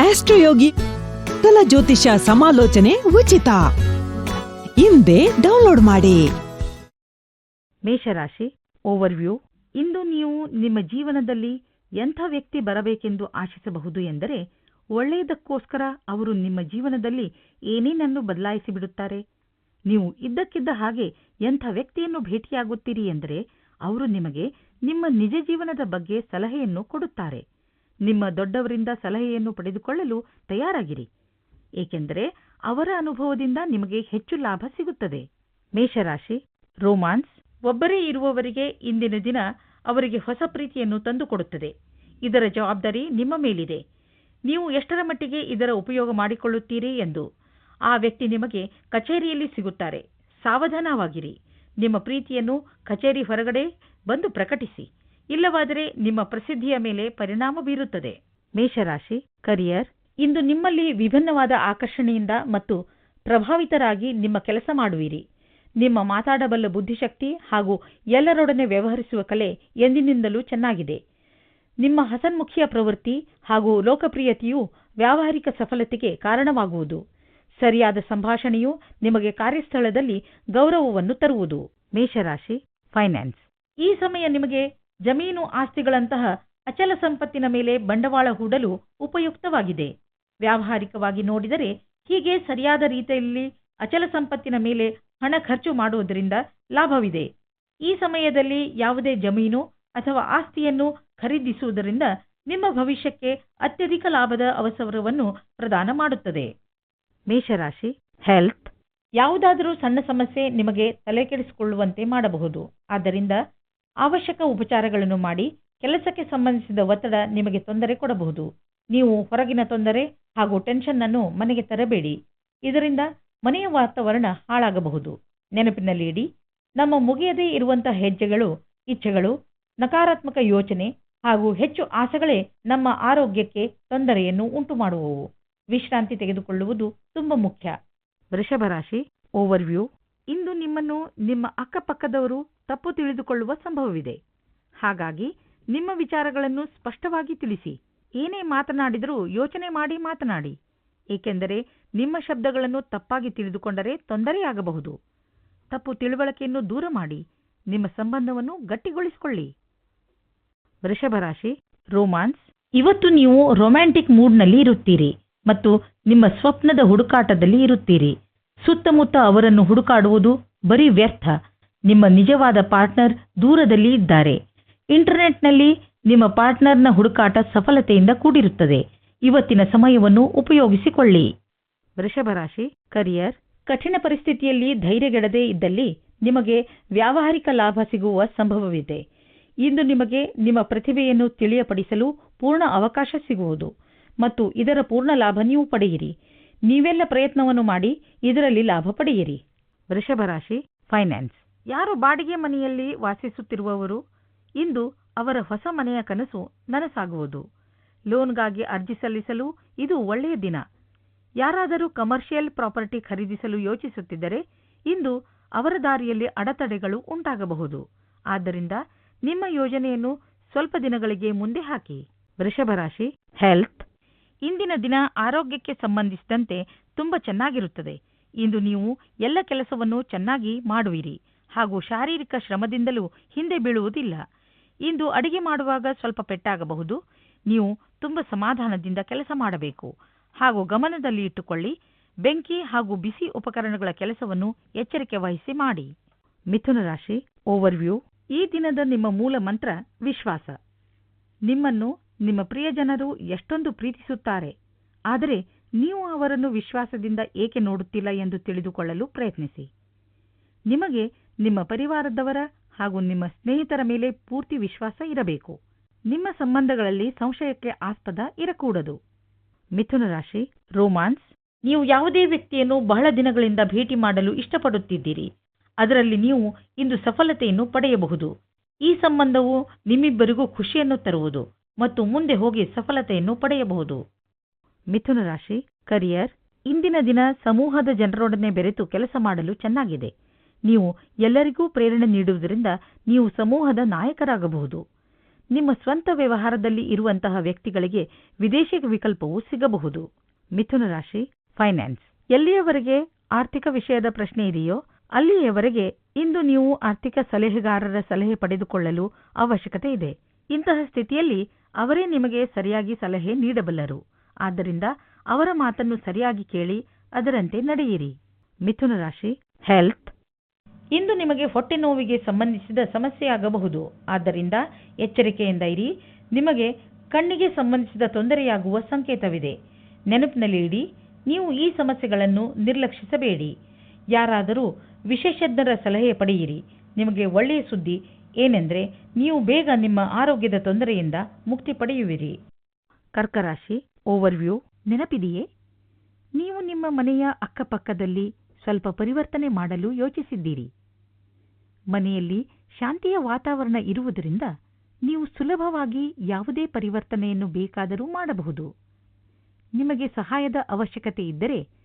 ಆಸ್ಟ್ರೋಯೋಗಿ ಕಲ ಜ್ಯೋತಿಷ ಸಮಾಲೋಚನೆ ಉಚಿತ. ಹಿಂದೆ ಡೌನ್ಲೋಡ್ ಮಾಡಿ. ಮೇಷರಾಶಿ ಓವರ್ವ್ಯೂ. ಇಂದು ನೀವು ನಿಮ್ಮ ಜೀವನದಲ್ಲಿ ಎಂಥ ವ್ಯಕ್ತಿ ಬರಬೇಕೆಂದು ಆಶಿಸಬಹುದು ಎಂದರೆ, ಒಳ್ಳೆಯದಕ್ಕೋಸ್ಕರ ಅವರು ನಿಮ್ಮ ಜೀವನದಲ್ಲಿ ಏನೇನನ್ನು ಬದಲಾಯಿಸಿ ಬಿಡುತ್ತಾರೆ? ನೀವು ಇದ್ದಕ್ಕಿದ್ದ ಹಾಗೆ ಎಂಥ ವ್ಯಕ್ತಿಯನ್ನು ಭೇಟಿಯಾಗುತ್ತೀರಿ ಎಂದರೆ, ಅವರು ನಿಮಗೆ ನಿಮ್ಮ ನಿಜ ಜೀವನದ ಬಗ್ಗೆ ಸಲಹೆಯನ್ನು ಕೊಡುತ್ತಾರೆ. ನಿಮ್ಮ ದೊಡ್ಡವರಿಂದ ಸಲಹೆಯನ್ನು ಪಡೆದುಕೊಳ್ಳಲು ತಯಾರಾಗಿರಿ. ಏಕೆಂದರೆ ಅವರ ಅನುಭವದಿಂದ ನಿಮಗೆ ಹೆಚ್ಚು ಲಾಭ ಸಿಗುತ್ತದೆ. ಮೇಷರಾಶಿ, ರೋಮಾನ್ಸ್, ಒಬ್ಬರೇ ಇರುವವರಿಗೆ ಇಂದಿನ ದಿನ ಅವರಿಗೆ ಹೊಸ ಪ್ರೀತಿಯನ್ನು ತಂದುಕೊಡುತ್ತದೆ. ಇದರ ಜವಾಬ್ದಾರಿ ನಿಮ್ಮ ಮೇಲಿದೆ. ನೀವು ಎಷ್ಟರ ಮಟ್ಟಿಗೆ ಇದರ ಉಪಯೋಗ ಮಾಡಿಕೊಳ್ಳುತ್ತೀರಿ ಎಂದು. ಆ ವ್ಯಕ್ತಿ ನಿಮಗೆ ಕಚೇರಿಯಲ್ಲಿ ಸಿಗುತ್ತಾರೆ. ಸಾವಧಾನವಾಗಿರಿ. ನಿಮ್ಮ ಪ್ರೀತಿಯನ್ನು ಕಚೇರಿ ಹೊರಗಡೆ ಬಂದು ಪ್ರಕಟಿಸಿ. ಇಲ್ಲವಾದರೆ ನಿಮ್ಮ ಪ್ರಸಿದ್ಧಿಯ ಮೇಲೆ ಪರಿಣಾಮ ಬೀರುತ್ತದೆ. ಮೇಷರಾಶಿ, ಕರಿಯರ್, ಇಂದು ನಿಮ್ಮಲ್ಲಿ ವಿಭಿನ್ನವಾದ ಆಕರ್ಷಣೆಯಿಂದ ಮತ್ತು ಪ್ರಭಾವಿತರಾಗಿ ನಿಮ್ಮ ಕೆಲಸ ಮಾಡುವಿರಿ. ನಿಮ್ಮ ಮಾತಾಡಬಲ್ಲ ಬುದ್ಧಿಶಕ್ತಿ ಹಾಗೂ ಎಲ್ಲರೊಡನೆ ವ್ಯವಹರಿಸುವ ಕಲೆ ಎಂದಿನಿಂದಲೂ ಚೆನ್ನಾಗಿದೆ. ನಿಮ್ಮ ಹಸನ್ಮುಖಿಯ ಪ್ರವೃತ್ತಿ ಹಾಗೂ ಲೋಕಪ್ರಿಯತೆಯು ವ್ಯಾವಹಾರಿಕ ಸಫಲತೆಗೆ ಕಾರಣವಾಗುವುದು. ಸರಿಯಾದ ಸಂಭಾಷಣೆಯು ನಿಮಗೆ ಕಾರ್ಯಸ್ಥಳದಲ್ಲಿ ಗೌರವವನ್ನು ತರುವುದು. ಮೇಷರಾಶಿ, ಫೈನಾನ್ಸ್. ಈ ಸಮಯ ನಿಮಗೆ ಜಮೀನು ಆಸ್ತಿಗಳಂತಹ ಅಚಲ ಸಂಪತ್ತಿನ ಮೇಲೆ ಬಂಡವಾಳ ಹೂಡಲು ಉಪಯುಕ್ತವಾಗಿದೆ. ವ್ಯಾವಹಾರಿಕವಾಗಿ ನೋಡಿದರೆ ಹೀಗೆ ಸರಿಯಾದ ರೀತಿಯಲ್ಲಿ ಅಚಲ ಸಂಪತ್ತಿನ ಮೇಲೆ ಹಣ ಖರ್ಚು ಮಾಡುವುದರಿಂದ ಲಾಭವಿದೆ. ಈ ಸಮಯದಲ್ಲಿ ಯಾವುದೇ ಜಮೀನು ಅಥವಾ ಆಸ್ತಿಯನ್ನು ಖರೀದಿಸುವುದರಿಂದ ನಿಮ್ಮ ಭವಿಷ್ಯಕ್ಕೆ ಅತ್ಯಧಿಕ ಲಾಭದ ಅವಸರವನ್ನು ಪ್ರದಾನ ಮಾಡುತ್ತದೆ. ಮೇಷರಾಶಿ ಹೆಲ್ತ್ ಯಾವುದಾದರೂ ಸಣ್ಣ ಸಮಸ್ಯೆ ನಿಮಗೆ ತಲೆಕೆಡಿಸಿಕೊಳ್ಳುವಂತೆ ಮಾಡಬಹುದು. ಆದ್ದರಿಂದ ಅವಶ್ಯಕ ಉಪಚಾರಗಳನ್ನು ಮಾಡಿ ಕೆಲಸಕ್ಕೆ ಸಂಬಂಧಿಸಿದ ಒತ್ತಡ ನಿಮಗೆ ತೊಂದರೆ ಕೊಡಬಹುದು. ನೀವು ಹೊರಗಿನ ತೊಂದರೆ ಹಾಗೂ ಟೆನ್ಷನ್ ಅನ್ನು ಮನೆಗೆ ತರಬೇಡಿ. ಇದರಿಂದ ಮನೆಯ ವಾತಾವರಣ ಹಾಳಾಗಬಹುದು. ನೆನಪಿನಲ್ಲಿ ಇಡಿ, ನಮ್ಮ ಮುಗಿಯದೇ ಇರುವಂತಹ ಹೆಜ್ಜೆಗಳು, ಇಚ್ಛೆಗಳು, ನಕಾರಾತ್ಮಕ ಯೋಚನೆ ಹಾಗೂ ಹೆಚ್ಚು ಆಸೆಗಳೇ ನಮ್ಮ ಆರೋಗ್ಯಕ್ಕೆ ತೊಂದರೆಯನ್ನು ಉಂಟು ಮಾಡುವವು ವಿಶ್ರಾಂತಿ ತೆಗೆದುಕೊಳ್ಳುವುದು ತುಂಬ ಮುಖ್ಯ. ವೃಷಭ ರಾಶಿ ಓವರ್ವ್ಯೂ ಇಂದು ನಿಮ್ಮನ್ನು ನಿಮ್ಮ ಅಕ್ಕಪಕ್ಕದವರು ತಪ್ಪು ತಿಳಿದುಕೊಳ್ಳುವ ಸಂಭವವಿದೆ. ಹಾಗಾಗಿ ನಿಮ್ಮ ವಿಚಾರಗಳನ್ನು ಸ್ಪಷ್ಟವಾಗಿ ತಿಳಿಸಿ. ಏನೇ ಮಾತನಾಡಿದರೂ ಯೋಚನೆ ಮಾಡಿ ಮಾತನಾಡಿ. ಏಕೆಂದರೆ ನಿಮ್ಮ ಶಬ್ದಗಳನ್ನು ತಪ್ಪಾಗಿ ತಿಳಿದುಕೊಂಡರೆ ತೊಂದರೆಯಾಗಬಹುದು. ತಪ್ಪು ತಿಳುವಳಿಕೆಯನ್ನು ದೂರ ಮಾಡಿ. ನಿಮ್ಮ ಸಂಬಂಧವನ್ನು ಗಟ್ಟಿಗೊಳಿಸಿಕೊಳ್ಳಿ. ವೃಷಭರಾಶಿ ರೋಮಾನ್ಸ್. ಇವತ್ತು ನೀವು ರೊಮ್ಯಾಂಟಿಕ್ ಮೂಡ್ನಲ್ಲಿ ಇರುತ್ತೀರಿ ಮತ್ತು ನಿಮ್ಮ ಸ್ವಪ್ನದ ಹುಡುಕಾಟದಲ್ಲಿ ಇರುತ್ತೀರಿ. ಸುತ್ತಮುತ್ತ ಅವರನ್ನು ಹುಡುಕಾಡುವುದು ಬರೀ ವ್ಯರ್ಥ. ನಿಮ್ಮ ನಿಜವಾದ ಪಾರ್ಟ್ನರ್ ದೂರದಲ್ಲಿ ಇದ್ದಾರೆ. ಇಂಟರ್ನೆಟ್ನಲ್ಲಿ ನಿಮ್ಮ ಪಾರ್ಟ್ನರ್ನ ಹುಡುಕಾಟ ಸಫಲತೆಯಿಂದ ಕೂಡಿರುತ್ತದೆ. ಇವತ್ತಿನ ಸಮಯವನ್ನು ಉಪಯೋಗಿಸಿಕೊಳ್ಳಿ. ವೃಷಭ ರಾಶಿ, ಕರಿಯರ್. ಕಠಿಣ ಪರಿಸ್ಥಿತಿಯಲ್ಲಿ ಧೈರ್ಯಗೆಡದೇ ಇದ್ದಲ್ಲಿ ನಿಮಗೆ ವ್ಯಾವಹಾರಿಕ ಲಾಭ ಸಿಗುವ ಸಂಭವವಿದೆ. ಇಂದು ನಿಮಗೆ ನಿಮ್ಮ ಪ್ರತಿಭೆಯನ್ನು ತಿಳಿಯಪಡಿಸಲು ಪೂರ್ಣ ಅವಕಾಶ ಸಿಗುವುದು. ಮತ್ತು ಇದರ ಪೂರ್ಣ ಲಾಭ ನೀವು ಪಡೆಯಿರಿ. ನೀವೆಲ್ಲ ಪ್ರಯತ್ನವನ್ನು ಮಾಡಿ ಇದರಲ್ಲಿ ಲಾಭ ಪಡೆಯಿರಿ. ವೃಷಭ ರಾಶಿ ಫೈನಾನ್ಸ್. ಯಾರು ಬಾಡಿಗೆ ಮನೆಯಲ್ಲಿ ವಾಸಿಸುತ್ತಿರುವವರು ಇಂದು ಅವರ ಹೊಸ ಮನೆಯ ಕನಸು ನನಸಾಗುವುದು. ಲೋನ್ಗಾಗಿ ಅರ್ಜಿ ಸಲ್ಲಿಸಲು ಇದು ಒಳ್ಳೆಯ ದಿನ. ಯಾರಾದರೂ ಕಮರ್ಷಿಯಲ್ ಪ್ರಾಪರ್ಟಿ ಖರೀದಿಸಲು ಯೋಚಿಸುತ್ತಿದ್ದರೆ ಇಂದು ಅವರ ದಾರಿಯಲ್ಲಿ ಅಡೆತಡೆಗಳು ಉಂಟಾಗಬಹುದು. ಆದ್ದರಿಂದ ನಿಮ್ಮ ಯೋಜನೆಯನ್ನು ಸ್ವಲ್ಪ ದಿನಗಳಿಗೆ ಮುಂದೆ ಹಾಕಿ. ವೃಷಭ ರಾಶಿ ಹೆಲ್ತ್. ಇಂದಿನ ದಿನ ಆರೋಗ್ಯಕ್ಕೆ ಸಂಬಂಧಿಸಿದಂತೆ ತುಂಬ ಚೆನ್ನಾಗಿರುತ್ತದೆ. ಇಂದು ನೀವು ಎಲ್ಲ ಕೆಲಸವನ್ನು ಚೆನ್ನಾಗಿ ಮಾಡುವಿರಿ. ಹಾಗೂ ಶಾರೀರಿಕ ಶ್ರಮದಿಂದಲೂ ಹಿಂದೆ ಬೀಳುವುದಿಲ್ಲ. ಇಂದು ಅಡಿಗೆ ಮಾಡುವಾಗ ಸ್ವಲ್ಪ ಪೆಟ್ಟಾಗಬಹುದು. ನೀವು ತುಂಬ ಸಮಾಧಾನದಿಂದ ಕೆಲಸ ಮಾಡಬೇಕು. ಹಾಗೂ ಗಮನದಲ್ಲಿ ಇಟ್ಟುಕೊಳ್ಳಿ. ಬೆಂಕಿ ಹಾಗೂ ಬಿಸಿ ಉಪಕರಣಗಳ ಕೆಲಸವನ್ನು ಎಚ್ಚರಿಕೆ ವಹಿಸಿ ಮಾಡಿ. ಮಿಥುನ ರಾಶಿ ಓವರ್ವ್ಯೂ ಈ ದಿನದ ನಿಮ್ಮ ಮೂಲ ಮಂತ್ರ ವಿಶ್ವಾಸ. ನಿಮ್ಮನ್ನು ನಿಮ್ಮ ಪ್ರಿಯಜನರು ಎಷ್ಟೊಂದು ಪ್ರೀತಿಸುತ್ತಾರೆ. ಆದರೆ ನೀವು ಅವರನ್ನು ವಿಶ್ವಾಸದಿಂದ ಏಕೆ ನೋಡುತ್ತಿಲ್ಲ ಎಂದು ತಿಳಿದುಕೊಳ್ಳಲು ಪ್ರಯತ್ನಿಸಿ. ನಿಮಗೆ ನಿಮ್ಮ ಪರಿವಾರದವರ ಹಾಗೂ ನಿಮ್ಮ ಸ್ನೇಹಿತರ ಮೇಲೆ ಪೂರ್ತಿ ವಿಶ್ವಾಸ ಇರಬೇಕು. ನಿಮ್ಮ ಸಂಬಂಧಗಳಲ್ಲಿ ಸಂಶಯಕ್ಕೆ ಆಸ್ಪದ ಇರಕೂಡದು. ಮಿಥುನ ರಾಶಿ, ರೋಮಾನ್ಸ್. ನೀವು ಯಾವುದೇ ವ್ಯಕ್ತಿಯನ್ನು ಬಹಳ ದಿನಗಳಿಂದ ಭೇಟಿ ಮಾಡಲು ಇಷ್ಟಪಡುತ್ತಿದ್ದೀರಿ. ಅದರಲ್ಲಿ ನೀವು ಇಂದು ಸಫಲತೆಯನ್ನು ಪಡೆಯಬಹುದು. ಈ ಸಂಬಂಧವು ನಿಮ್ಮಿಬ್ಬರಿಗೂ ಖುಷಿಯನ್ನು ತರುವುದು. ಮತ್ತು ಮುಂದೆ ಹೋಗಿ ಸಫಲತೆಯನ್ನು ಪಡೆಯಬಹುದು. ಮಿಥುನ ರಾಶಿ ಕರಿಯರ್ ಇಂದಿನ ದಿನ ಸಮೂಹದ ಜನರೊಡನೆ ಬೆರೆತು ಕೆಲಸ ಮಾಡಲು ಚೆನ್ನಾಗಿದೆ. ನೀವು ಎಲ್ಲರಿಗೂ ಪ್ರೇರಣೆ ನೀಡುವುದರಿಂದ ನೀವು ಸಮೂಹದ ನಾಯಕರಾಗಬಹುದು. ನಿಮ್ಮ ಸ್ವಂತ ವ್ಯವಹಾರದಲ್ಲಿ ಇರುವಂತಹ ವ್ಯಕ್ತಿಗಳಿಗೆ ವಿದೇಶಿ ವಿಕಲ್ಪವು ಸಿಗಬಹುದು. ಮಿಥುನ ರಾಶಿ ಫೈನಾನ್ಸ್ ಎಲ್ಲಿಯವರೆಗೆ ಆರ್ಥಿಕ ವಿಷಯದ ಪ್ರಶ್ನೆ ಇದೆಯೋ ಅಲ್ಲಿಯವರೆಗೆ ಇಂದು ನೀವು ಆರ್ಥಿಕ ಸಲಹೆಗಾರರ ಸಲಹೆ ಪಡೆದುಕೊಳ್ಳಲು ಅವಶ್ಯಕತೆ ಇದೆ. ಇಂತಹ ಸ್ಥಿತಿಯಲ್ಲಿ ಅವರೇ ನಿಮಗೆ ಸರಿಯಾಗಿ ಸಲಹೆ ನೀಡಬಲ್ಲರು. ಆದ್ದರಿಂದ ಅವರ ಮಾತನ್ನು ಸರಿಯಾಗಿ ಕೇಳಿ ಅದರಂತೆ ನಡೆಯಿರಿ. ಮಿಥುನ ರಾಶಿ ಹೆಲ್ತ್ ಇಂದು ನಿಮಗೆ ಹೊಟ್ಟೆ ನೋವಿಗೆ ಸಂಬಂಧಿಸಿದ ಸಮಸ್ಯೆಯಾಗಬಹುದು ಆದ್ದರಿಂದ ಎಚ್ಚರಿಕೆಯಿಂದ ಇರಿ. ನಿಮಗೆ ಕಣ್ಣಿಗೆ ಸಂಬಂಧಿಸಿದ ತೊಂದರೆಯಾಗುವ ಸಂಕೇತವಿದೆ. ನೆನಪಿನಲ್ಲಿ ಇಡಿ, ನೀವು ಈ ಸಮಸ್ಯೆಗಳನ್ನು ನಿರ್ಲಕ್ಷಿಸಬೇಡಿ. ಯಾರಾದರೂ ವಿಶೇಷಜ್ಞರ ಸಲಹೆ ಪಡೆಯಿರಿ. ನಿಮಗೆ ಒಳ್ಳೆಯ ಸುದ್ದಿ ಏನೆಂದರೆ ನೀವು ಬೇಗ ನಿಮ್ಮ ಆರೋಗ್ಯದ ತೊಂದರೆಯಿಂದ ಮುಕ್ತಿ ಪಡೆಯುವಿರಿ. ಕರ್ಕರಾಶಿ ಓವರ್ವ್ಯೂ ನೆನಪಿದೆಯೇ? ನೀವು ನಿಮ್ಮ ಮನೆಯ ಅಕ್ಕಪಕ್ಕದಲ್ಲಿ ಸ್ವಲ್ಪ ಪರಿವರ್ತನೆ ಮಾಡಲು ಯೋಚಿಸಿದ್ದೀರಿ. ಮನೆಯಲ್ಲಿ ಶಾಂತಿಯ ವಾತಾವರಣ ಇರುವುದರಿಂದ ನೀವು ಸುಲಭವಾಗಿ ಯಾವುದೇ ಪರಿವರ್ತನೆಯನ್ನು ಬೇಕಾದರೂ ಮಾಡಬಹುದು. ನಿಮಗೆ ಸಹಾಯದ ಅವಶ್ಯಕತೆ ಇದ್ದರೆ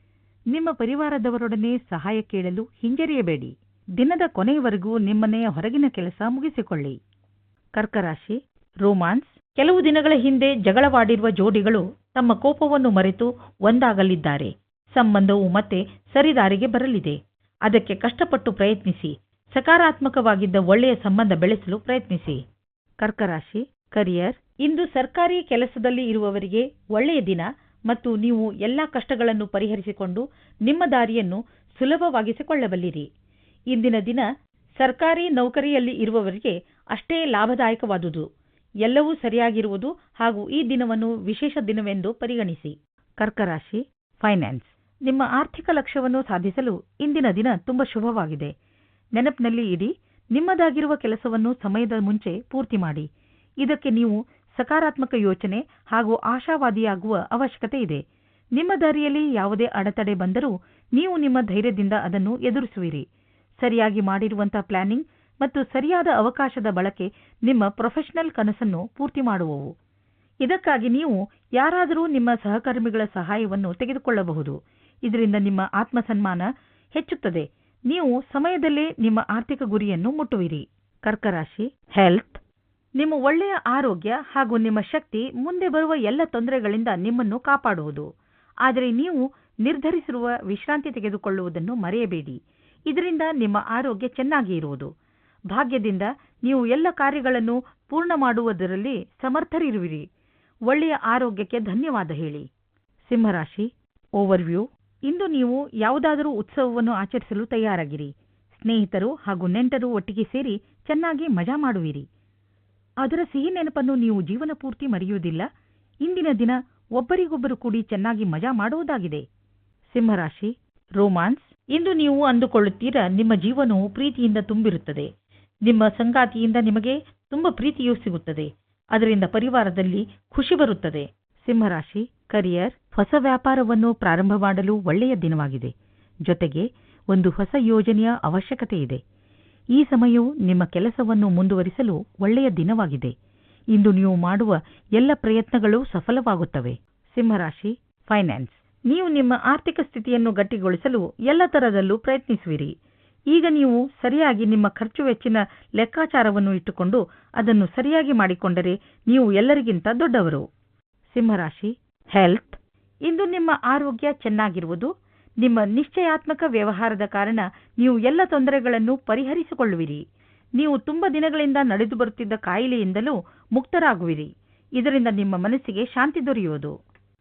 ನಿಮ್ಮ ಪರಿವಾರದವರೊಡನೆ ಸಹಾಯ ಕೇಳಲು ಹಿಂಜರಿಯಬೇಡಿ. ದಿನದ ಕೊನೆಯವರೆಗೂ ನಿಮ್ಮನೆಯ ಹೊರಗಿನ ಕೆಲಸ ಮುಗಿಸಿಕೊಳ್ಳಿ. ಕರ್ಕರಾಶಿ, ರೋಮಾನ್ಸ್, ಕೆಲವು ದಿನಗಳ ಹಿಂದೆ ಜಗಳವಾಡಿರುವ ಜೋಡಿಗಳು ತಮ್ಮ ಕೋಪವನ್ನು ಮರೆತು ಒಂದಾಗಲಿದ್ದಾರೆ. ಸಂಬಂಧವು ಮತ್ತೆ ಸರಿದಾರಿಗೆ ಬರಲಿದೆ. ಅದಕ್ಕೆ ಕಷ್ಟಪಟ್ಟು ಪ್ರಯತ್ನಿಸಿ, ಸಕಾರಾತ್ಮಕವಾಗಿದ್ದ ಒಳ್ಳೆಯ ಸಂಬಂಧ ಬೆಳೆಸಲು ಪ್ರಯತ್ನಿಸಿ. ಕರ್ಕರಾಶಿ, ಕರಿಯರ್, ಇಂದು ಸರ್ಕಾರಿ ಕೆಲಸದಲ್ಲಿ ಇರುವವರಿಗೆ ಒಳ್ಳೆಯ ದಿನ ಮತ್ತು ನೀವು ಎಲ್ಲಾ ಕಷ್ಟಗಳನ್ನು ಪರಿಹರಿಸಿಕೊಂಡು ನಿಮ್ಮ ದಾರಿಯನ್ನು ಸುಲಭವಾಗಿಸಿಕೊಳ್ಳಬಲ್ಲಿರಿ. ಇಂದಿನ ದಿನ ಸರ್ಕಾರಿ ನೌಕರಿಯಲ್ಲಿ ಇರುವವರಿಗೆ ಅಷ್ಟೇ ಲಾಭದಾಯಕವಾದುದು. ಎಲ್ಲವೂ ಸರಿಯಾಗಿರುವುದು ಹಾಗೂ ಈ ದಿನವನ್ನು ವಿಶೇಷ ದಿನವೆಂದು ಪರಿಗಣಿಸಿ. ಕರ್ಕರಾಶಿ, ಫೈನಾನ್ಸ್. ನಿಮ್ಮ ಆರ್ಥಿಕ ಲಕ್ಷ್ಯವನ್ನು ಸಾಧಿಸಲು ಇಂದಿನ ದಿನ ತುಂಬಾ ಶುಭವಾಗಿದೆ. ನೆನಪಿನಲ್ಲಿ ಇಡಿ, ನಿಮ್ಮದಾಗಿರುವ ಕೆಲಸವನ್ನು ಸಮಯದ ಮುಂಚೆ ಪೂರ್ತಿ ಮಾಡಿ. ಇದಕ್ಕೆ ನೀವು ಸಕಾರಾತ್ಮಕ ಯೋಚನೆ ಹಾಗೂ ಆಶಾವಾದಿಯಾಗುವ ಅವಶ್ಯಕತೆ ಇದೆ. ನಿಮ್ಮ ದಾರಿಯಲ್ಲಿ ಯಾವುದೇ ಅಡೆತಡೆ ಬಂದರೂ ನೀವು ನಿಮ್ಮ ಧೈರ್ಯದಿಂದ ಅದನ್ನು ಎದುರಿಸುವಿರಿ. ಸರಿಯಾಗಿ ಮಾಡಿರುವಂಥ ಪ್ಲಾನಿಂಗ್ ಮತ್ತು ಸರಿಯಾದ ಅವಕಾಶದ ಬಳಕೆ ನಿಮ್ಮ ಪ್ರೊಫೆಷನಲ್ ಕನಸನ್ನು ಪೂರ್ತಿ ಮಾಡುವವು. ಇದಕ್ಕಾಗಿ ನೀವು ಯಾರಾದರೂ ನಿಮ್ಮ ಸಹಕರ್ಮಿಗಳ ಸಹಾಯವನ್ನು ತೆಗೆದುಕೊಳ್ಳಬಹುದು. ಇದರಿಂದ ನಿಮ್ಮ ಆತ್ಮಸನ್ಮಾನ ಹೆಚ್ಚುತ್ತದೆ. ನೀವು ಸಮಯದಲ್ಲೇ ನಿಮ್ಮ ಆರ್ಥಿಕ ಗುರಿಯನ್ನು ಮುಟ್ಟುವಿರಿ. ಕರ್ಕರಾಶಿ ಹೆಲ್ತ್ ನಿಮ್ಮ ಒಳ್ಳೆಯ ಆರೋಗ್ಯ ಹಾಗೂ ನಿಮ್ಮ ಶಕ್ತಿ ಮುಂದೆ ಬರುವ ಎಲ್ಲ ತೊಂದರೆಗಳಿಂದ ನಿಮ್ಮನ್ನು ಕಾಪಾಡುವುದು. ಆದರೆ ನೀವು ನಿರ್ಧರಿಸಿರುವ ವಿಶ್ರಾಂತಿ ತೆಗೆದುಕೊಳ್ಳುವುದನ್ನು ಮರೆಯಬೇಡಿ. ಇದರಿಂದ ನಿಮ್ಮ ಆರೋಗ್ಯ ಚೆನ್ನಾಗಿ ಇರುವುದು. ಭಾಗ್ಯದಿಂದ ನೀವು ಎಲ್ಲ ಕಾರ್ಯಗಳನ್ನು ಪೂರ್ಣ ಮಾಡುವುದರಲ್ಲಿ ಸಮರ್ಥರಿರುವಿರಿ. ಒಳ್ಳೆಯ ಆರೋಗ್ಯಕ್ಕೆ ಧನ್ಯವಾದ ಹೇಳಿ. ಸಿಂಹರಾಶಿ ಓವರ್ವ್ಯೂ ಇಂದು ನೀವು ಯಾವುದಾದರೂ ಉತ್ಸವವನ್ನು ಆಚರಿಸಲು ತಯಾರಾಗಿರಿ. ಸ್ನೇಹಿತರು ಹಾಗೂ ನೆಂಟರು ಒಟ್ಟಿಗೆ ಸೇರಿ ಚೆನ್ನಾಗಿ ಮಜಾ ಮಾಡುವಿರಿ. ಅದರ ಸಿಹಿ ನೆನಪನ್ನು ನೀವು ಜೀವನ ಪೂರ್ತಿ ಮರೆಯುವುದಿಲ್ಲ. ಇಂದಿನ ದಿನ ಒಬ್ಬರಿಗೊಬ್ಬರು ಕೂಡಿ ಚೆನ್ನಾಗಿ ಮಜಾ ಮಾಡುವುದಾಗಿದೆ. ಸಿಂಹರಾಶಿ ರೋಮಾನ್ಸ್ ಇಂದು ನೀವು ಅಂದುಕೊಳ್ಳುತ್ತೀರಾ? ನಿಮ್ಮ ಜೀವನವು ಪ್ರೀತಿಯಿಂದ ತುಂಬಿರುತ್ತದೆ. ನಿಮ್ಮ ಸಂಗಾತಿಯಿಂದ ನಿಮಗೆ ತುಂಬ ಪ್ರೀತಿಯೂ ಸಿಗುತ್ತದೆ. ಅದರಿಂದ ಪರಿವಾರದಲ್ಲಿ ಖುಷಿ ಬರುತ್ತದೆ. ಸಿಂಹರಾಶಿ ಕರಿಯರ್ ಹೊಸ ವ್ಯಾಪಾರವನ್ನು ಪ್ರಾರಂಭ ಮಾಡಲು ಒಳ್ಳೆಯ ದಿನವಾಗಿದೆ. ಜೊತೆಗೆ ಒಂದು ಹೊಸ ಯೋಜನೆಯ ಅವಶ್ಯಕತೆ ಇದೆ. ಈ ಸಮಯವು ನಿಮ್ಮ ಕೆಲಸವನ್ನು ಮುಂದುವರಿಸಲು ಒಳ್ಳೆಯ ದಿನವಾಗಿದೆ. ಇಂದು ನೀವು ಮಾಡುವ ಎಲ್ಲ ಪ್ರಯತ್ನಗಳು ಸಫಲವಾಗುತ್ತವೆ. ಸಿಂಹರಾಶಿ ಫೈನಾನ್ಸ್ ನೀವು ನಿಮ್ಮ ಆರ್ಥಿಕ ಸ್ಥಿತಿಯನ್ನು ಗಟ್ಟಿಗೊಳಿಸಲು ಎಲ್ಲ ತರದಲ್ಲೂ ಪ್ರಯತ್ನಿಸುವಿರಿ. ಈಗ ನೀವು ಸರಿಯಾಗಿ ನಿಮ್ಮ ಖರ್ಚು ವೆಚ್ಚಿನ ಲೆಕ್ಕಾಚಾರವನ್ನು ಇಟ್ಟುಕೊಂಡು ಅದನ್ನು ಸರಿಯಾಗಿ ಮಾಡಿಕೊಂಡರೆ ನೀವು ಎಲ್ಲರಿಗಿಂತ ದೊಡ್ಡವರು. ಸಿಂಹರಾಶಿ ಹೆಲ್ತ್ ಇಂದು ನಿಮ್ಮ ಆರೋಗ್ಯ ಚೆನ್ನಾಗಿರುವುದು, ನಿಮ್ಮ ನಿಶ್ಚಯಾತ್ಮಕ ವ್ಯವಹಾರದ ಕಾರಣ ನೀವು ಎಲ್ಲ ತೊಂದರೆಗಳನ್ನು ಪರಿಹರಿಸಿಕೊಳ್ಳುವಿರಿ. ನೀವು ತುಂಬ ದಿನಗಳಿಂದ ನಡೆದು ಬರುತ್ತಿದ್ದ ಕಾಯಿಲೆಯಿಂದಲೂ ಮುಕ್ತರಾಗುವಿರಿ. ಇದರಿಂದ ನಿಮ್ಮ ಮನಸ್ಸಿಗೆ ಶಾಂತಿ ದೊರೆಯುವುದು.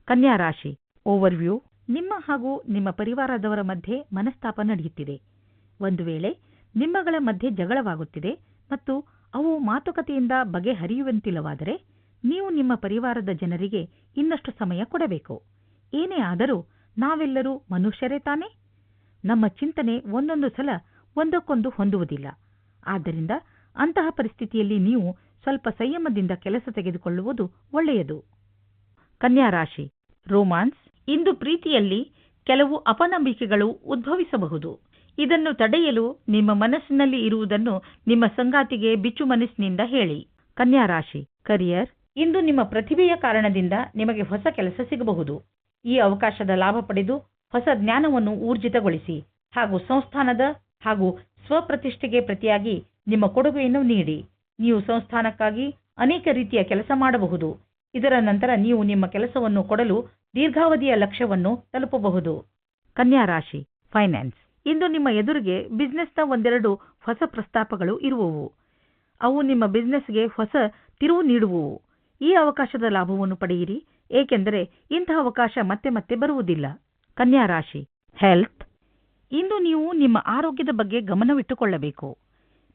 ಕನ್ಯಾ ರಾಶಿ ಓವರ್ವ್ಯೂ ನಿಮ್ಮ ಹಾಗೂ ನಿಮ್ಮ ಪರಿವಾರದವರ ಮಧ್ಯೆ ಮನಸ್ತಾಪ ನಡೆಯುತ್ತಿದೆ. ಒಂದು ವೇಳೆ ನಿಮ್ಮಗಳ ಮಧ್ಯೆ ಜಗಳವಾಗುತ್ತಿದೆ ಮತ್ತು ಅವು ಮಾತುಕತೆಯಿಂದ ಬಗೆಹರಿಯುವಂತಿಲ್ಲವಾದರೆ ನೀವು ನಿಮ್ಮ ಪರಿವಾರದ ಜನರಿಗೆ ಇನ್ನಷ್ಟು ಸಮಯ ಕೊಡಬೇಕು. ಏನೇ ಆದರೂ ನಾವೆಲ್ಲರೂ ಮನುಷ್ಯರೇ ತಾನೇ? ನಮ್ಮ ಚಿಂತನೆ ಒಂದೊಂದು ಸಲ ಒಂದಕ್ಕೊಂದು ಹೊಂದುವುದಿಲ್ಲ. ಆದ್ದರಿಂದ ಅಂತಹ ಪರಿಸ್ಥಿತಿಯಲ್ಲಿ ನೀವು ಸ್ವಲ್ಪ ಸಂಯಮದಿಂದ ಕೆಲಸ ತೆಗೆದುಕೊಳ್ಳುವುದು ಒಳ್ಳೆಯದು. ಕನ್ಯಾ ರಾಶಿ ರೋಮಾನ್ಸ್ ಇಂದು ಪ್ರೀತಿಯಲ್ಲಿ ಕೆಲವು ಅಪನಂಬಿಕೆಗಳು ಉದ್ಭವಿಸಬಹುದು. ಇದನ್ನು ತಡೆಯಲು ನಿಮ್ಮ ಮನಸ್ಸಿನಲ್ಲಿ ಇರುವುದನ್ನು ನಿಮ್ಮ ಸಂಗಾತಿಗೆ ಬಿಚ್ಚು ಮನಸ್ಸಿನಿಂದ ಹೇಳಿ. ಕನ್ಯಾ ರಾಶಿ ಕರಿಯರ್ ಇಂದು ನಿಮ್ಮ ಪ್ರತಿಭೆಯ ಕಾರಣದಿಂದ ನಿಮಗೆ ಹೊಸ ಕೆಲಸ ಸಿಗಬಹುದು. ಈ ಅವಕಾಶದ ಲಾಭ ಪಡೆದು ಹೊಸ ಜ್ಞಾನವನ್ನು ಊರ್ಜಿತಗೊಳಿಸಿ ಹಾಗೂ ಸಂಸ್ಥಾನದ ಹಾಗೂ ಸ್ವಪ್ರತಿಷ್ಠೆಗೆ ಪ್ರತಿಯಾಗಿ ನಿಮ್ಮ ಕೊಡುಗೆಯನ್ನು ನೀಡಿ. ನೀವು ಸಂಸ್ಥಾನಕ್ಕಾಗಿ ಅನೇಕ ರೀತಿಯ ಕೆಲಸ ಮಾಡಬಹುದು. ಇದರ ನಂತರ ನೀವು ನಿಮ್ಮ ಕೆಲಸವನ್ನು ಕೊಡಲು ದೀರ್ಘಾವಧಿಯ ಲಕ್ಷ್ಯವನ್ನು ತಲುಪಬಹುದು. ಕನ್ಯಾ ರಾಶಿ ಫೈನಾನ್ಸ್ ಇಂದು ನಿಮ್ಮ ಎದುರಿಗೆ ಬಿಸ್ನೆಸ್ನ ಒಂದೆರಡು ಹೊಸ ಪ್ರಸ್ತಾಪಗಳು ಇರುವವು. ಅವು ನಿಮ್ಮ ಬಿಸ್ನೆಸ್ಗೆ ಹೊಸ ತಿರುವು ನೀಡುವವು. ಈ ಅವಕಾಶದ ಲಾಭವನ್ನು ಪಡೆಯಿರಿ, ಏಕೆಂದರೆ ಇಂತಹ ಅವಕಾಶ ಮತ್ತೆ ಮತ್ತೆ ಬರುವುದಿಲ್ಲ. ಕನ್ಯಾ ರಾಶಿ ಹೆಲ್ತ್ ಇಂದು ನೀವು ನಿಮ್ಮ ಆರೋಗ್ಯದ ಬಗ್ಗೆ ಗಮನವಿಟ್ಟುಕೊಳ್ಳಬೇಕು.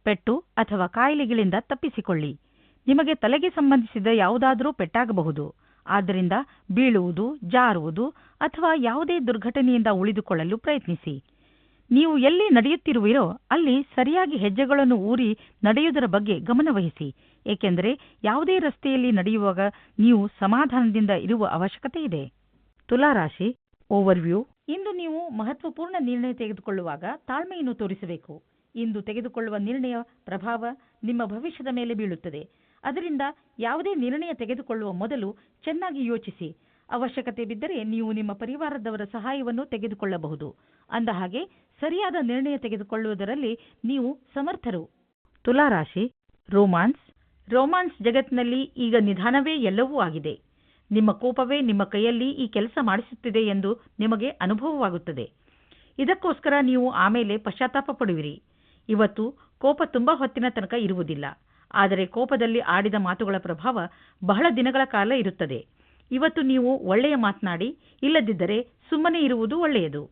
ಪೆಟ್ಟು ಅಥವಾ ಕಾಯಿಲೆಗಳಿಂದ ತಪ್ಪಿಸಿಕೊಳ್ಳಿ. ನಿಮಗೆ ತಲೆಗೆ ಸಂಬಂಧಿಸಿದ ಯಾವುದಾದರೂ ಪೆಟ್ಟಾಗಬಹುದು. ಆದ್ದರಿಂದ ಬೀಳುವುದು, ಜಾರುವುದು ಅಥವಾ ಯಾವುದೇ ದುರ್ಘಟನೆಯಿಂದ ಉಳಿದುಕೊಳ್ಳಲು ಪ್ರಯತ್ನಿಸಿ. ನೀವು ಎಲ್ಲಿ ನಡೆಯುತ್ತಿರುವಿರೋ ಅಲ್ಲಿ ಸರಿಯಾಗಿ ಹೆಜ್ಜೆಗಳನ್ನು ಊರಿ ನಡೆಯುವುದರ ಬಗ್ಗೆ ಗಮನವಹಿಸಿ. ಏಕೆಂದರೆ ಯಾವುದೇ ರಸ್ತೆಯಲ್ಲಿ ನಡೆಯುವಾಗ ನೀವು ಸಮಾಧಾನದಿಂದ ಇರುವ ಅವಶ್ಯಕತೆ ಇದೆ. ತುಲಾರಾಶಿ ಓವರ್ವ್ಯೂ ಇಂದು ನೀವು ಮಹತ್ವಪೂರ್ಣ ನಿರ್ಣಯ ತೆಗೆದುಕೊಳ್ಳುವಾಗ ತಾಳ್ಮೆಯನ್ನು ತೋರಿಸಬೇಕು. ಇಂದು ತೆಗೆದುಕೊಳ್ಳುವ ನಿರ್ಣಯ ಪ್ರಭಾವ ನಿಮ್ಮ ಭವಿಷ್ಯದ ಮೇಲೆ ಬೀಳುತ್ತದೆ. ಅದರಿಂದ ಯಾವುದೇ ನಿರ್ಣಯ ತೆಗೆದುಕೊಳ್ಳುವ ಮೊದಲು ಚೆನ್ನಾಗಿ ಯೋಚಿಸಿ. ಅವಶ್ಯಕತೆ ಬಿದ್ದರೆ ನೀವು ನಿಮ್ಮ ಪರಿವಾರದವರ ಸಹಾಯವನ್ನು ತೆಗೆದುಕೊಳ್ಳಬಹುದು. ಅಂದಹಾಗೆ ಸರಿಯಾದ ನಿರ್ಣಯ ತೆಗೆದುಕೊಳ್ಳುವುದರಲ್ಲಿ ನೀವು ಸಮರ್ಥರು. ತುಲಾರಾಶಿ, ರೋಮಾನ್ಸ್. ರೋಮಾನ್ಸ್ ಜಗತ್ತಿನಲ್ಲಿ ಈಗ ನಿಧಾನವೇ ಎಲ್ಲವೂ ಆಗಿದೆ. ನಿಮ್ಮ ಕೋಪವೇ ನಿಮ್ಮ ಕೈಯಲ್ಲಿ ಈ ಕೆಲಸ ಮಾಡಿಸುತ್ತಿದೆ ಎಂದು ನಿಮಗೆ ಅನುಭವವಾಗುತ್ತದೆ. ಇದಕ್ಕೋಸ್ಕರ ನೀವು ಆಮೇಲೆ ಪಶ್ಚಾತ್ತಾಪ ಪಡುವಿರಿ. ಇವತ್ತು ಕೋಪ ತುಂಬಾ ಹೊತ್ತಿನ ತನಕ ಇರುವುದಿಲ್ಲ. ಆದರೆ ಕೋಪದಲ್ಲಿ ಆಡಿದ ಮಾತುಗಳ ಪ್ರಭಾವ ಬಹಳ ದಿನಗಳ ಕಾಲ ಇರುತ್ತದೆ. ಇವತ್ತು ನೀವು ಒಳ್ಳೆಯ ಮಾತನಾಡಿ, ಇಲ್ಲದಿದ್ದರೆ ಸುಮ್ಮನೆ ಇರುವುದು ಒಳ್ಳೆಯದು.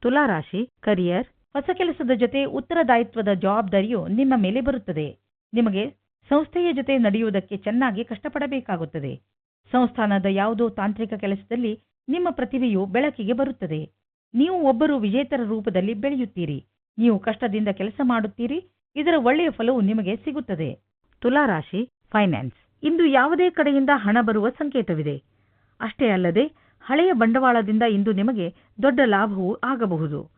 ತುಲಾರಾಶಿ ಕರಿಯರ್ ಹೊಸ ಕೆಲಸದ ಜೊತೆ ಉತ್ತರದಾಯಿತ್ವದ ಜವಾಬ್ದಾರಿಯು ನಿಮ್ಮ ಮೇಲೆ ಬರುತ್ತದೆ. ನಿಮಗೆ ಸಂಸ್ಥೆಯ ಜೊತೆ ನಡೆಯುವುದಕ್ಕೆ ಚೆನ್ನಾಗಿ ಕಷ್ಟಪಡಬೇಕಾಗುತ್ತದೆ. ಸಂಸ್ಥಾನದ ಯಾವುದೋ ತಾಂತ್ರಿಕ ಕೆಲಸದಲ್ಲಿ ನಿಮ್ಮ ಪ್ರತಿಭೆಯು ಬೆಳಕಿಗೆ ಬರುತ್ತದೆ. ನೀವು ಒಬ್ಬರು ವಿಜೇತರ ರೂಪದಲ್ಲಿ ಬೆಳೆಯುತ್ತೀರಿ. ನೀವು ಕಷ್ಟದಿಂದ ಕೆಲಸ ಮಾಡುತ್ತೀರಿ. ಇದರ ಒಳ್ಳೆಯ ಫಲವು ನಿಮಗೆ ಸಿಗುತ್ತದೆ. ತುಲಾರಾಶಿ ಫೈನಾನ್ಸ್ ಇಂದು ಯಾವುದೇ ಕಡೆಯಿಂದ ಹಣ ಬರುವ ಸಂಕೇತವಿದೆ. ಅಷ್ಟೇ ಅಲ್ಲದೆ, ಹಳೆಯ ಬಂಡವಾಳದಿಂದ ಇಂದು ನಿಮಗೆ ದೊಡ್ಡ ಲಾಭವೂ ಆಗಬಹುದು.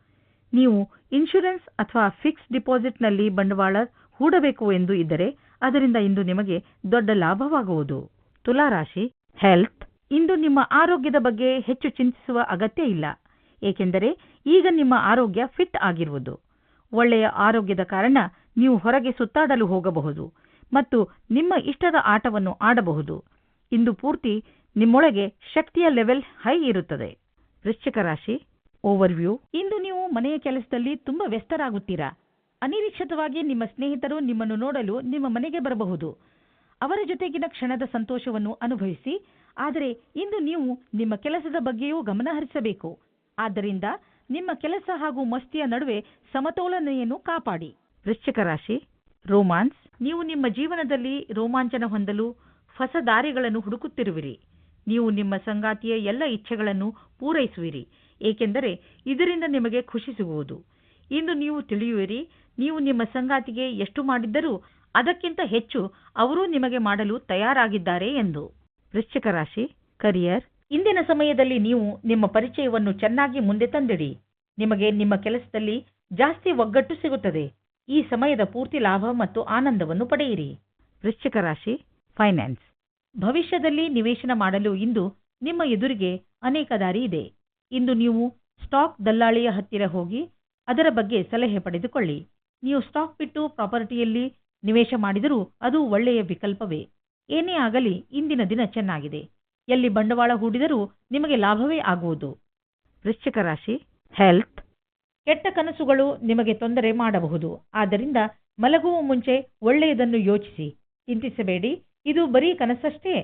ನೀವು ಇನ್ಶೂರೆನ್ಸ್ ಅಥವಾ ಫಿಕ್ಸ್ ಡಿಪಾಸಿಟ್ನಲ್ಲಿ ಬಂಡವಾಳ ಹೂಡಬೇಕು ಎಂದು ಇದ್ದರೆ, ಅದರಿಂದ ಇಂದು ನಿಮಗೆ ದೊಡ್ಡ ಲಾಭವಾಗುವುದು. ತುಲಾರಾಶಿ ಹೆಲ್ತ್ ಇಂದು ನಿಮ್ಮ ಆರೋಗ್ಯದ ಬಗ್ಗೆ ಹೆಚ್ಚು ಚಿಂತಿಸುವ ಅಗತ್ಯ ಇಲ್ಲ. ಏಕೆಂದರೆ, ಈಗ ನಿಮ್ಮ ಆರೋಗ್ಯ ಫಿಟ್ ಆಗಿರುವುದು. ಒಳ್ಳೆಯ ಆರೋಗ್ಯದ ಕಾರಣ ನೀವು ಹೊರಗೆ ಸುತ್ತಾಡಲು ಹೋಗಬಹುದು. ಮತ್ತು ನಿಮ್ಮ ಇಷ್ಟದ ಆಟವನ್ನು ಆಡಬಹುದು. ಇಂದು ಪೂರ್ತಿ ನಿಮ್ಮೊಳಗೆ ಶಕ್ತಿಯ ಲೆವೆಲ್ ಹೈ ಇರುತ್ತದೆ. ವೃಶ್ಚಿಕ ರಾಶಿ ಓವರ್ವ್ಯೂ ಇಂದು ನೀವು ಮನೆಯ ಕೆಲಸದಲ್ಲಿ ತುಂಬಾ ವ್ಯಸ್ತರಾಗುತ್ತೀರಾ? ಅನಿರೀಕ್ಷಿತವಾಗಿ ನಿಮ್ಮ ಸ್ನೇಹಿತರು ನಿಮ್ಮನ್ನು ನೋಡಲು ನಿಮ್ಮ ಮನೆಗೆ ಬರಬಹುದು. ಅವರ ಜೊತೆಗಿನ ಕ್ಷಣದ ಸಂತೋಷವನ್ನು ಅನುಭವಿಸಿ, ಆದರೆ ಇಂದು ನೀವು ನಿಮ್ಮ ಕೆಲಸದ ಬಗ್ಗೆಯೂ ಗಮನ ಹರಿಸಬೇಕು. ಆದ್ದರಿಂದ ನಿಮ್ಮ ಕೆಲಸ ಹಾಗೂ ಮಸ್ತಿಯ ನಡುವೆ ಸಮತೋಲನೆಯನ್ನು ಕಾಪಾಡಿ. ವೃಶ್ಚಿಕ ರಾಶಿ ರೋಮಾನ್ಸ್ ನೀವು ನಿಮ್ಮ ಜೀವನದಲ್ಲಿ ರೋಮಾಂಚನ ಹೊಂದಲು ಹೊಸ ದಾರಿಗಳನ್ನು ಹುಡುಕುತ್ತಿರುವಿರಿ. ನೀವು ನಿಮ್ಮ ಸಂಗಾತಿಯ ಎಲ್ಲ ಇಚ್ಛೆಗಳನ್ನು ಪೂರೈಸುವಿರಿ, ಏಕೆಂದರೆ ಇದರಿಂದ ನಿಮಗೆ ಖುಷಿ ಸಿಗುವುದು ಇಂದು ನೀವು ತಿಳಿಯುವಿರಿ, ನೀವು ನಿಮ್ಮ ಸಂಗಾತಿಗೆ ಎಷ್ಟು ಮಾಡಿದ್ದರೂ ಅದಕ್ಕಿಂತ ಹೆಚ್ಚು ಅವರೂ ನಿಮಗೆ ಮಾಡಲು ತಯಾರಾಗಿದ್ದಾರೆ ಎಂದು. ವೃಶ್ಚಿಕ ರಾಶಿ, ಕರಿಯರ್, ಇಂದಿನ ಸಮಯದಲ್ಲಿ ನೀವು ನಿಮ್ಮ ಪರಿಚಯವನ್ನು ಚೆನ್ನಾಗಿ ಮುಂದೆ ತಂದಿಡಿ. ನಿಮಗೆ ನಿಮ್ಮ ಕೆಲಸದಲ್ಲಿ ಜಾಸ್ತಿ ಒಗ್ಗಟ್ಟು ಸಿಗುತ್ತದೆ. ಈ ಸಮಯದ ಪೂರ್ತಿ ಲಾಭ ಮತ್ತು ಆನಂದವನ್ನು ಪಡೆಯಿರಿ. ವೃಶ್ಚಿಕ ರಾಶಿ ಫೈನಾನ್ಸ್ ಭವಿಷ್ಯದಲ್ಲಿ ನಿವೇಶನ ಮಾಡಲು ಇಂದು ನಿಮ್ಮ ಎದುರಿಗೆ ಅನೇಕ ದಾರಿ ಇದೆ. ಇಂದು ನೀವು ಸ್ಟಾಕ್ ದಲ್ಲಾಳಿಯ ಹತ್ತಿರ ಹೋಗಿ ಅದರ ಬಗ್ಗೆ ಸಲಹೆ ಪಡೆದುಕೊಳ್ಳಿ. ನೀವು ಸ್ಟಾಕ್ ಬಿಟ್ಟು ಪ್ರಾಪರ್ಟಿಯಲ್ಲಿ ನಿವೇಶ ಮಾಡಿದರೂ ಅದು ಒಳ್ಳೆಯ ವಿಕಲ್ಪವೇ. ಏನೇ ಆಗಲಿ ಇಂದಿನ ದಿನ ಚೆನ್ನಾಗಿದೆ. ಎಲ್ಲಿ ಬಂಡವಾಳ ಹೂಡಿದರೂ ನಿಮಗೆ ಲಾಭವೇ ಆಗುವುದು. ವೃಶ್ಚಿಕ ರಾಶಿ ಹೆಲ್ತ್ ಕೆಟ್ಟ ಕನಸುಗಳು ನಿಮಗೆ ತೊಂದರೆ ಮಾಡಬಹುದು. ಆದ್ದರಿಂದ ಮಲಗುವ ಮುಂಚೆ ಒಳ್ಳೆಯದನ್ನು ಯೋಚಿಸಿ. ಚಿಂತಿಸಬೇಡಿ. ಇದು ಬರೀ ಕನಸಷ್ಟೇ.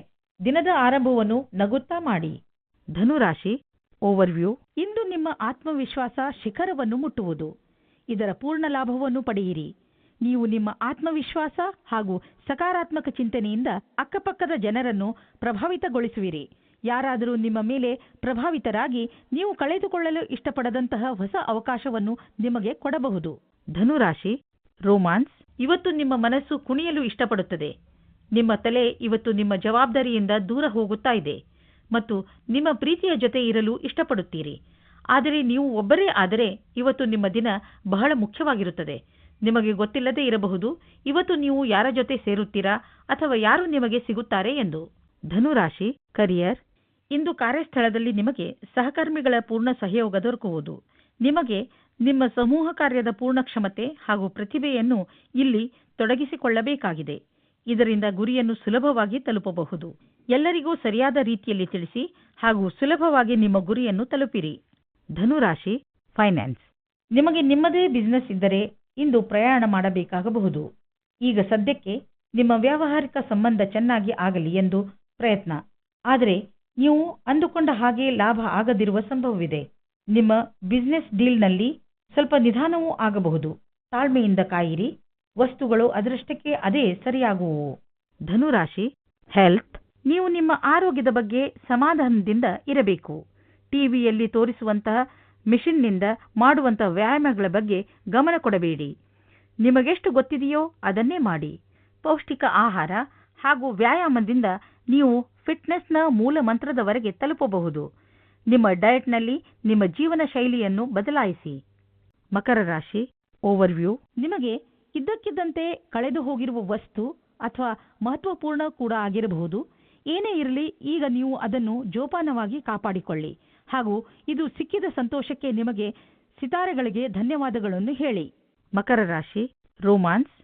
ದಿನದ ಆರಂಭವನ್ನು ನಗುತ್ತಾ ಮಾಡಿ. ಧನುರಾಶಿ, ಓವರ್ವ್ಯೂ. ಇಂದು ನಿಮ್ಮ ಆತ್ಮವಿಶ್ವಾಸ ಶಿಖರವನ್ನು ಮುಟ್ಟುವುದು. ಇದರ ಪೂರ್ಣ ಲಾಭವನ್ನು ಪಡೆಯಿರಿ. ನೀವು ನಿಮ್ಮ ಆತ್ಮವಿಶ್ವಾಸ ಹಾಗೂ ಸಕಾರಾತ್ಮಕ ಚಿಂತನೆಯಿಂದ ಅಕ್ಕಪಕ್ಕದ ಜನರನ್ನು ಪ್ರಭಾವಿತಗೊಳಿಸುವಿರಿ. ಯಾರಾದರೂ ನಿಮ್ಮ ಮೇಲೆ ಪ್ರಭಾವಿತರಾಗಿ ನೀವು ಕಳೆದುಕೊಳ್ಳಲು ಇಷ್ಟಪಡದಂತಹ ಹೊಸ ಅವಕಾಶವನ್ನು ನಿಮಗೆ ಕೊಡಬಹುದು. ಧನುರಾಶಿ, ರೋಮಾನ್ಸ್, ಇವತ್ತು ನಿಮ್ಮ ಮನಸ್ಸು ಕುಣಿಯಲು ಇಷ್ಟಪಡುತ್ತದೆ. ನಿಮ್ಮ ತಲೆ ಇವತ್ತು ನಿಮ್ಮ ಜವಾಬ್ದಾರಿಯಿಂದ ದೂರ ಹೋಗುತ್ತಾ ಇದೆ ಮತ್ತು ನಿಮ್ಮ ಪ್ರೀತಿಯ ಜೊತೆ ಇರಲು ಇಷ್ಟಪಡುತ್ತೀರಿ. ಆದರೆ ನೀವು ಒಬ್ಬರೇ ಆದರೆ ಇವತ್ತು ನಿಮ್ಮ ದಿನ ಬಹಳ ಮುಖ್ಯವಾಗಿರುತ್ತದೆ. ನಿಮಗೆ ಗೊತ್ತಿಲ್ಲದೇ ಇರಬಹುದು, ಇವತ್ತು ನೀವು ಯಾರ ಜೊತೆ ಸೇರುತ್ತೀರಾ ಅಥವಾ ಯಾರು ನಿಮಗೆ ಸಿಗುತ್ತಾರೆ ಎಂದು. ಧನುರಾಶಿ, ಕರಿಯರ್ ಇಂದು ಕಾರ್ಯಸ್ಥಳದಲ್ಲಿ ನಿಮಗೆ ಸಹಕರ್ಮಿಗಳ ಪೂರ್ಣ ಸಹಯೋಗ ದೊರಕುವುದು. ನಿಮಗೆ ನಿಮ್ಮ ಸಮೂಹ ಕಾರ್ಯದ ಪೂರ್ಣ ಕ್ಷಮತೆ ಹಾಗೂ ಪ್ರತಿಭೆಯನ್ನು ಇಲ್ಲಿ ತೊಡಗಿಸಿಕೊಳ್ಳಬೇಕಾಗಿದೆ. ಇದರಿಂದ ಗುರಿಯನ್ನು ಸುಲಭವಾಗಿ ತಲುಪಬಹುದು. ಎಲ್ಲರಿಗೂ ಸರಿಯಾದ ರೀತಿಯಲ್ಲಿ ತಿಳಿಸಿ ಹಾಗೂ ಸುಲಭವಾಗಿ ನಿಮ್ಮ ಗುರಿಯನ್ನು ತಲುಪಿರಿ. ಧನುರಾಶಿ, ಫೈನಾನ್ಸ್. ನಿಮಗೆ ನಿಮ್ಮದೇ ಬಿಸಿನೆಸ್ ಇದ್ದರೆ ಇಂದು ಪ್ರಯಾಣ ಮಾಡಬೇಕಾಗಬಹುದು. ಈಗ ಸದ್ಯಕ್ಕೆ ನಿಮ್ಮ ವ್ಯಾವಹಾರಿಕ ಸಂಬಂಧ ಚೆನ್ನಾಗಿ ಆಗಲಿ ಎಂದು ಪ್ರಯತ್ನ. ಆದರೆ ನೀವು ಅಂದುಕೊಂಡ ಹಾಗೆ ಲಾಭ ಆಗದಿರುವ ಸಂಭವವಿದೆ. ನಿಮ್ಮ ಬಿಸ್ನೆಸ್ ಡೀಲ್ನಲ್ಲಿ ಸ್ವಲ್ಪ ನಿಧಾನವೂ ಆಗಬಹುದು. ತಾಳ್ಮೆಯಿಂದ ಕಾಯಿರಿ. ವಸ್ತುಗಳು ಅದೃಷ್ಟಕ್ಕೆ ಅದೇ ಸರಿಯಾಗುವು ಧನುರಾಶಿ ಹೆಲ್ತ್ ನೀವು ನಿಮ್ಮ ಆರೋಗ್ಯದ ಬಗ್ಗೆ ಸಮಾಧಾನದಿಂದ ಇರಬೇಕು. ಟಿವಿಯಲ್ಲಿ ತೋರಿಸುವಂತಹ ಮಿಷಿನ್ನಿಂದ ಮಾಡುವಂತಹ ವ್ಯಾಯಾಮಗಳ ಬಗ್ಗೆ ಗಮನ ಕೊಡಬೇಡಿ. ನಿಮಗೆಷ್ಟು ಗೊತ್ತಿದೆಯೋ ಅದನ್ನೇ ಮಾಡಿ. ಪೌಷ್ಟಿಕ ಆಹಾರ ಹಾಗೂ ವ್ಯಾಯಾಮದಿಂದ ನೀವು ಫಿಟ್ನೆಸ್ನ ಮೂಲ ಮಂತ್ರದವರೆಗೆ ತಲುಪಬಹುದು. ನಿಮ್ಮ ಡಯಟ್ನಲ್ಲಿ ನಿಮ್ಮ ಜೀವನ ಶೈಲಿಯನ್ನು ಬದಲಾಯಿಸಿ. ಮಕರ ರಾಶಿ, ಓವರ್ವ್ಯೂ, ನಿಮಗೆ ಇದ್ದಕ್ಕಿದ್ದಂತೆ ಕಳೆದು ಹೋಗಿರುವ ವಸ್ತು ಅಥವಾ ಮಹತ್ವಪೂರ್ಣ ಕೂಡ ಆಗಿರಬಹುದು. ಏನೇ ಇರಲಿ, ಈಗ ನೀವು ಅದನ್ನು ಜೋಪಾನವಾಗಿ ಕಾಪಾಡಿಕೊಳ್ಳಿ. ಹಾಗೂ ಇದು ಸಿಕ್ಕಿದ ಸಂತೋಷಕ್ಕೆ ನಿಮಗೆ ಸಿತಾರೆಗಳಿಗೆ ಧನ್ಯವಾದಗಳನ್ನು ಹೇಳಿ. ಮಕರ ರಾಶಿ, ರೋಮಾನ್ಸ್,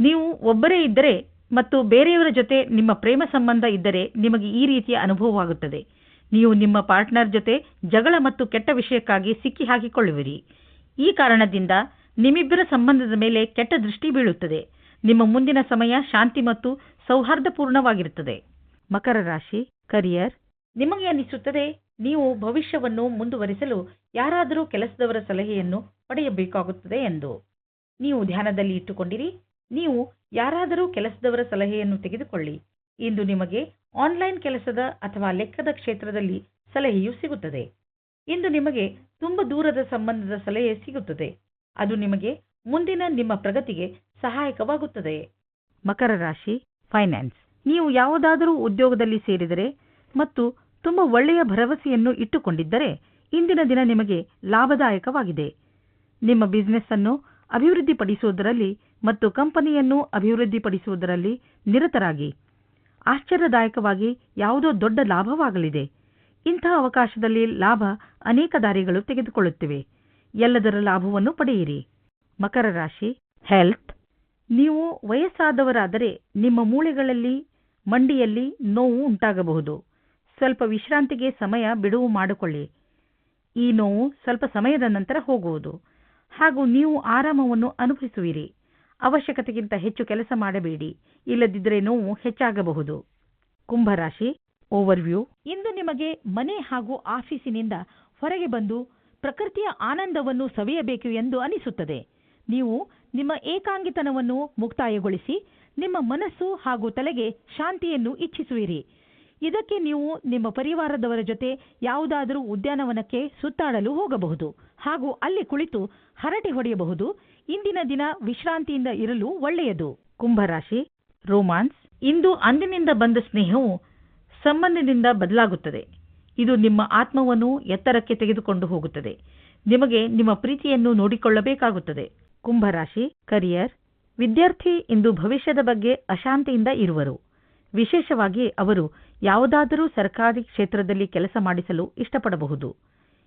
ನೀವು ಒಬ್ಬರೇ ಇದ್ದರೆ ಮತ್ತು ಬೇರೆಯವರ ಜೊತೆ ನಿಮ್ಮ ಪ್ರೇಮ ಸಂಬಂಧ ಇದ್ದರೆ ನಿಮಗೆ ಈ ರೀತಿಯ ಅನುಭವವಾಗುತ್ತದೆ. ನೀವು ನಿಮ್ಮ ಪಾರ್ಟ್ನರ್ ಜೊತೆ ಜಗಳ ಮತ್ತು ಕೆಟ್ಟ ವಿಷಯಕ್ಕಾಗಿ ಸಿಕ್ಕಿ ಹಾಕಿಕೊಳ್ಳುವಿರಿ. ಈ ಕಾರಣದಿಂದ ನಿಮ್ಮಿಬ್ಬರ ಸಂಬಂಧದ ಮೇಲೆ ಕೆಟ್ಟ ದೃಷ್ಟಿ ಬೀಳುತ್ತದೆ. ನಿಮ್ಮ ಮುಂದಿನ ಸಮಯ ಶಾಂತಿ ಮತ್ತು ಸೌಹಾರ್ದಪೂರ್ಣವಾಗಿರುತ್ತದೆ. ಮಕರ ರಾಶಿ ಕರಿಯರ್ ನಿಮಗೆ ಅನಿಸುತ್ತದೆ, ನೀವು ಭವಿಷ್ಯವನ್ನು ಮುಂದುವರಿಸಲು ಯಾರಾದರೂ ಕೆಲಸದವರ ಸಲಹೆಯನ್ನು ಪಡೆಯಬೇಕಾಗುತ್ತದೆ ಎಂದು. ನೀವು ಧ್ಯಾನದಲ್ಲಿ ಇಟ್ಟುಕೊಂಡಿರಿ ನೀವು ಯಾರಾದರೂ ಕೆಲಸದವರ ಸಲಹೆಯನ್ನು ತೆಗೆದುಕೊಳ್ಳಿ. ಇಂದು ನಿಮಗೆ ಆನ್ಲೈನ್ ಕೆಲಸದ ಅಥವಾ ಲೆಕ್ಕದ ಕ್ಷೇತ್ರದಲ್ಲಿ ಸಲಹೆಯು ಸಿಗುತ್ತದೆ. ಇಂದು ನಿಮಗೆ ತುಂಬ ದೂರದ ಸಂಬಂಧದ ಸಲಹೆ ಸಿಗುತ್ತದೆ. ಅದು ನಿಮಗೆ ಮುಂದಿನ ನಿಮ್ಮ ಪ್ರಗತಿಗೆ ಸಹಾಯಕವಾಗುತ್ತದೆ. ಮಕರ ರಾಶಿ, ಫೈನಾನ್ಸ್. ನೀವು ಯಾವುದಾದರೂ ಉದ್ಯೋಗದಲ್ಲಿ ಸೇರಿದರೆ ಮತ್ತು ತುಂಬ ಒಳ್ಳೆಯ ಭರವಸೆಯನ್ನು ಇಟ್ಟುಕೊಂಡಿದ್ದರೆ ಇಂದಿನ ದಿನ ನಿಮಗೆ ಲಾಭದಾಯಕವಾಗಿದೆ. ನಿಮ್ಮ ಬಿಸಿನೆಸ್ ಅನ್ನು ಅಭಿವೃದ್ಧಿಪಡಿಸುವುದರಲ್ಲಿ ಮತ್ತು ಕಂಪನಿಯನ್ನು ಅಭಿವೃದ್ಧಿಪಡಿಸುವುದರಲ್ಲಿ ನಿರತರಾಗಿ. ಆಶ್ಚರ್ಯದಾಯಕವಾಗಿ ಯಾವುದೋ ದೊಡ್ಡ ಲಾಭವಾಗಲಿದೆ. ಇಂಥ ಅವಕಾಶದಲ್ಲಿ ಲಾಭ ಅನೇಕ ದಾರಿಗಳು ತೆಗೆದುಕೊಳ್ಳುತ್ತಿವೆ. ಎಲ್ಲದರ ಲಾಭವನ್ನು ಪಡೆಯಿರಿ. ಮಕರ ರಾಶಿ ಹೆಲ್ತ್ ನೀವು ವಯಸ್ಸಾದವರಾದರೆ ನಿಮ್ಮ ಮೂಳೆಗಳಲ್ಲಿ, ಮಂಡಿಯಲ್ಲಿ ನೋವು ಉಂಟಾಗಬಹುದು. ಸ್ವಲ್ಪ ವಿಶ್ರಾಂತಿಗೆ ಸಮಯ ಬಿಡುವು ಮಾಡಿಕೊಳ್ಳಿ. ಈ ನೋವು ಸ್ವಲ್ಪ ಸಮಯದ ನಂತರ ಹೋಗುವುದು. ಹಾಗೂ ನೀವು ಆರಾಮವನ್ನು ಅನುಭವಿಸುವಿರಿ. ಅವಶ್ಯಕತೆಗಿಂತ ಹೆಚ್ಚು ಕೆಲಸ ಮಾಡಬೇಡಿ. ಇಲ್ಲದಿದ್ದರೆ ನೋವು ಹೆಚ್ಚಾಗಬಹುದು. ಕುಂಭರಾಶಿ ಓವರ್ವ್ಯೂ ಇಂದು ನಿಮಗೆ ಮನೆ ಹಾಗೂ ಆಫೀಸಿನಿಂದ ಹೊರಗೆ ಬಂದು ಪ್ರಕೃತಿಯ ಆನಂದವನ್ನು ಸವಿಯಬೇಕು ಎಂದು ಅನಿಸುತ್ತದೆ. ನೀವು ನಿಮ್ಮ ಏಕಾಂಗಿತನವನ್ನು ಮುಕ್ತಾಯಗೊಳಿಸಿ, ನಿಮ್ಮ ಮನಸ್ಸು ಹಾಗೂ ತಲೆಗೆ ಶಾಂತಿಯನ್ನು ಇಚ್ಛಿಸುವಿರಿ. ಇದಕ್ಕೆ ನೀವು ನಿಮ್ಮ ಪರಿವಾರದವರ ಜೊತೆ ಯಾವುದಾದರೂ ಉದ್ಯಾನವನಕ್ಕೆ ಸುತ್ತಾಡಲು ಹೋಗಬಹುದು ಹಾಗೂ ಅಲ್ಲಿ ಕುಳಿತು ಹರಟೆ ಹೊಡೆಯಬಹುದು. ಇಂದಿನ ದಿನ ವಿಶ್ರಾಂತಿಯಿಂದ ಇರಲು ಒಳ್ಳೆಯದು. ಕುಂಭರಾಶಿ, ರೋಮಾನ್ಸ್, ಇಂದು ಅಂದಿನಿಂದ ಬಂದ ಸ್ನೇಹವು ಸಂಬಂಧದಿಂದ ಬದಲಾಗುತ್ತದೆ. ಇದು ನಿಮ್ಮ ಆತ್ಮವನ್ನು ಎತ್ತರಕ್ಕೆ ತೆಗೆದುಕೊಂಡು ಹೋಗುತ್ತದೆ. ನಿಮಗೆ ನಿಮ್ಮ ಪ್ರೀತಿಯನ್ನು ನೋಡಿಕೊಳ್ಳಬೇಕಾಗುತ್ತದೆ. ಕುಂಭರಾಶಿ, ಕರಿಯರ್, ವಿದ್ಯಾರ್ಥಿ ಇಂದು ಭವಿಷ್ಯದ ಬಗ್ಗೆ ಅಶಾಂತಿಯಿಂದ ಇರುವರು. ವಿಶೇಷವಾಗಿ ಅವರು ಯಾವುದಾದರೂ ಸರ್ಕಾರಿ ಕ್ಷೇತ್ರದಲ್ಲಿ ಕೆಲಸ ಮಾಡಿಸಲು ಇಷ್ಟಪಡಬಹುದು.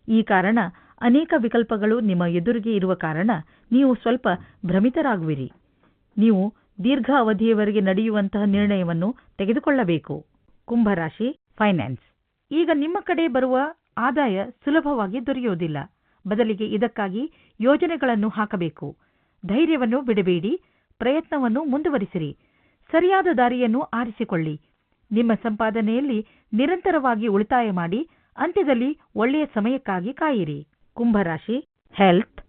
ಈ ಕಾರಣ ಅನೇಕ ವಿಕಲ್ಪಗಳು ನಿಮ್ಮ ಎದುರಿಗೆ ಇರುವ ಕಾರಣ ನೀವು ಸ್ವಲ್ಪ ಭ್ರಮಿತರಾಗುವಿರಿ. ನೀವು ದೀರ್ಘ ಅವಧಿಯವರೆಗೆ ನಡೆಯುವಂತಹ ನಿರ್ಣಯವನ್ನು ತೆಗೆದುಕೊಳ್ಳಬೇಕು. ಕುಂಭರಾಶಿ ಫೈನಾನ್ಸ್ ಈಗ ನಿಮ್ಮ ಕಡೆ ಬರುವ ಆದಾಯ ಸುಲಭವಾಗಿ ದೊರೆಯುವುದಿಲ್ಲ. ಬದಲಿಗೆ ಇದಕ್ಕಾಗಿ ಯೋಜನೆಗಳನ್ನು ಹಾಕಬೇಕು. ಧೈರ್ಯವನ್ನು ಬಿಡಬೇಡಿ. ಪ್ರಯತ್ನವನ್ನು ಮುಂದುವರಿಸಿರಿ. ಸರಿಯಾದ ದಾರಿಯನ್ನು ಆರಿಸಿಕೊಳ್ಳಿ. ನಿಮ್ಮ ಸಂಪಾದನೆಯಲ್ಲಿ ನಿರಂತರವಾಗಿ ಉಳಿತಾಯ ಮಾಡಿ ಅಂತ್ಯದಲ್ಲಿ ಒಳ್ಳೆಯ ಸಮಯಕ್ಕಾಗಿ ಕಾಯಿರಿ. ಕುಂಭರಾಶಿ ಹೆಲ್ತ್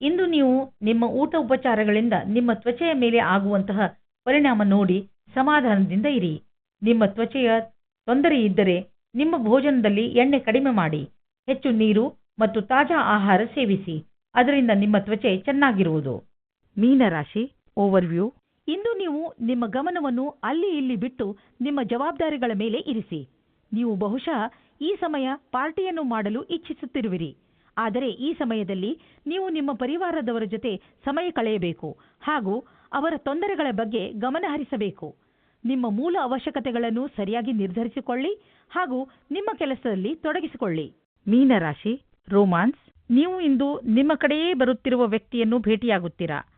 ಇಂದು ನೀವು ನಿಮ್ಮ ಊಟ ಉಪಚಾರಗಳಿಂದ ನಿಮ್ಮ ತ್ವಚೆಯ ಮೇಲೆ ಆಗುವಂತಹ ಪರಿಣಾಮ ನೋಡಿ ಸಮಾಧಾನದಿಂದ ಇರಿ. ನಿಮ್ಮ ತ್ವಚೆಯ ತೊಂದರೆ ಇದ್ದರೆ ನಿಮ್ಮ ಭೋಜನದಲ್ಲಿ ಎಣ್ಣೆ ಕಡಿಮೆ ಮಾಡಿ, ಹೆಚ್ಚು ನೀರು ಮತ್ತು ತಾಜಾ ಆಹಾರ ಸೇವಿಸಿ, ಅದರಿಂದ ನಿಮ್ಮ ತ್ವಚೆ ಚೆನ್ನಾಗಿರುವುದು. ಮೀನರಾಶಿ ಓವರ್ವ್ಯೂ ಇಂದು ನೀವು ನಿಮ್ಮ ಗಮನವನ್ನು ಅಲ್ಲಿ ಇಲ್ಲಿ ಬಿಟ್ಟು ನಿಮ್ಮ ಜವಾಬ್ದಾರಿಗಳ ಮೇಲೆ ಇರಿಸಿ. ನೀವು ಬಹುಶಃ ಈ ಸಮಯ ಪಾರ್ಟಿಯನ್ನು ಮಾಡಲು ಇಚ್ಛಿಸುತ್ತಿರುವಿರಿ. ಆದರೆ ಈ ಸಮಯದಲ್ಲಿ ನೀವು ನಿಮ್ಮ ಪರಿವಾರದವರ ಜೊತೆ ಸಮಯ ಕಳೆಯಬೇಕು ಹಾಗೂ ಅವರ ತೊಂದರೆಗಳ ಬಗ್ಗೆ ಗಮನ ಹರಿಸಬೇಕು. ನಿಮ್ಮ ಮೂಲ ಅವಶ್ಯಕತೆಗಳನ್ನು ಸರಿಯಾಗಿ ನಿರ್ಧರಿಸಿಕೊಳ್ಳಿ ಹಾಗೂ ನಿಮ್ಮ ಕೆಲಸದಲ್ಲಿ ತೊಡಗಿಸಿಕೊಳ್ಳಿ. ಮೀನರಾಶಿ, ರೋಮಾನ್ಸ್, ನೀವು ಇಂದು ನಿಮ್ಮ ಕಡೆಯೇ ಬರುತ್ತಿರುವ ವ್ಯಕ್ತಿಯನ್ನು ಭೇಟಿಯಾಗುತ್ತೀರಾ?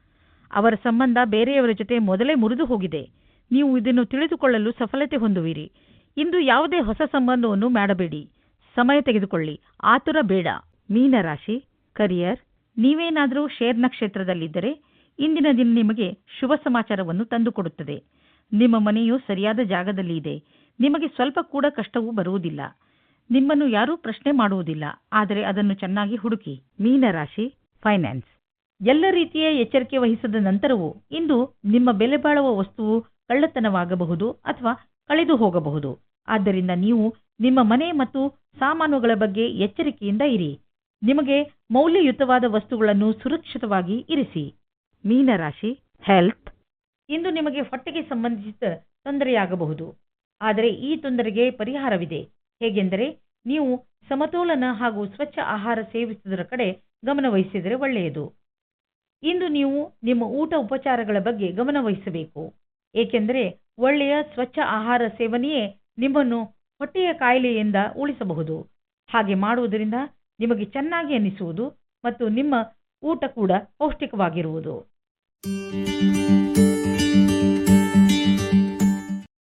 ಅವರ ಸಂಬಂಧ ಬೇರೆಯವರ ಜೊತೆ ಮೊದಲೇ ಮುರಿದು ಹೋಗಿದೆ. ನೀವು ಇದನ್ನು ತಿಳಿದುಕೊಳ್ಳಲು ಸಫಲತೆ ಹೊಂದುವಿರಿ. ಇಂದು ಯಾವುದೇ ಹೊಸ ಸಂಬಂಧವನ್ನು ಮಾಡಬೇಡಿ. ಸಮಯ ತೆಗೆದುಕೊಳ್ಳಿ. ಆತುರ ಬೇಡ. ಮೀನರಾಶಿ ಕರಿಯರ್ ನೀವೇನಾದರೂ ಶೇರ್ ನಕ್ಷತ್ರದಲ್ಲಿದ್ದರೆ ಇಂದಿನ ದಿನ ನಿಮಗೆ ಶುಭ ಸಮಾಚಾರವನ್ನು ತಂದುಕೊಡುತ್ತದೆ. ನಿಮ್ಮ ಮನೆಯು ಸರಿಯಾದ ಜಾಗದಲ್ಲಿ ಇದೆ. ನಿಮಗೆ ಸ್ವಲ್ಪ ಕೂಡ ಕಷ್ಟವೂ ಬರುವುದಿಲ್ಲ. ನಿಮ್ಮನ್ನು ಯಾರೂ ಪ್ರಶ್ನೆ ಮಾಡುವುದಿಲ್ಲ. ಆದರೆ ಅದನ್ನು ಚೆನ್ನಾಗಿ ಹುಡುಕಿ. ಮೀನರಾಶಿ ಫೈನಾನ್ಸ್ ಎಲ್ಲ ರೀತಿಯ ಎಚ್ಚರಿಕೆ ವಹಿಸಿದ ನಂತರವೂ ಇಂದು ನಿಮ್ಮ ಬೆಲೆ ಬಾಳುವ ವಸ್ತುವು ಕಳ್ಳತನವಾಗಬಹುದು ಅಥವಾ ಕಳೆದು ಹೋಗಬಹುದು. ಆದ್ದರಿಂದ ನೀವು ನಿಮ್ಮ ಮನೆ ಮತ್ತು ಸಾಮಾನುಗಳ ಬಗ್ಗೆ ಎಚ್ಚರಿಕೆಯಿಂದ ಇರಿ. ನಿಮಗೆ ಮೌಲ್ಯಯುತವಾದ ವಸ್ತುಗಳನ್ನು ಸುರಕ್ಷಿತವಾಗಿ ಇರಿಸಿ. ಮೀನರಾಶಿ ಹೆಲ್ತ್ ಇಂದು ನಿಮಗೆ ಹೊಟ್ಟೆಗೆ ಸಂಬಂಧಿಸಿದ ತೊಂದರೆಯಾಗಬಹುದು. ಆದರೆ ಈ ತೊಂದರೆಗೆ ಪರಿಹಾರವಿದೆ. ಹೇಗೆಂದರೆ ನೀವು ಸಮತೋಲನ ಹಾಗೂ ಸ್ವಚ್ಛ ಆಹಾರ ಸೇವಿಸುವುದರ ಕಡೆ ಗಮನವಹಿಸಿದರೆ ಒಳ್ಳೆಯದು. ಇಂದು ನೀವು ನಿಮ್ಮ ಊಟ ಉಪಚಾರಗಳ ಬಗ್ಗೆ ಗಮನವಹಿಸಬೇಕು. ಏಕೆಂದರೆ ಒಳ್ಳೆಯ ಸ್ವಚ್ಛ ಆಹಾರ ಸೇವನೆಯೇ ನಿಮ್ಮನ್ನು ಹೊಟ್ಟೆಯ ಕಾಯಿಲೆಯಿಂದ ಉಳಿಸಬಹುದು. ಹಾಗೆ ಮಾಡುವುದರಿಂದ ನಿಮಗೆ ಚೆನ್ನಾಗಿ ಅನಿಸುವುದು ಮತ್ತು ನಿಮ್ಮ ಊಟ ಕೂಡ ಪೌಷ್ಟಿಕವಾಗಿರುವುದು.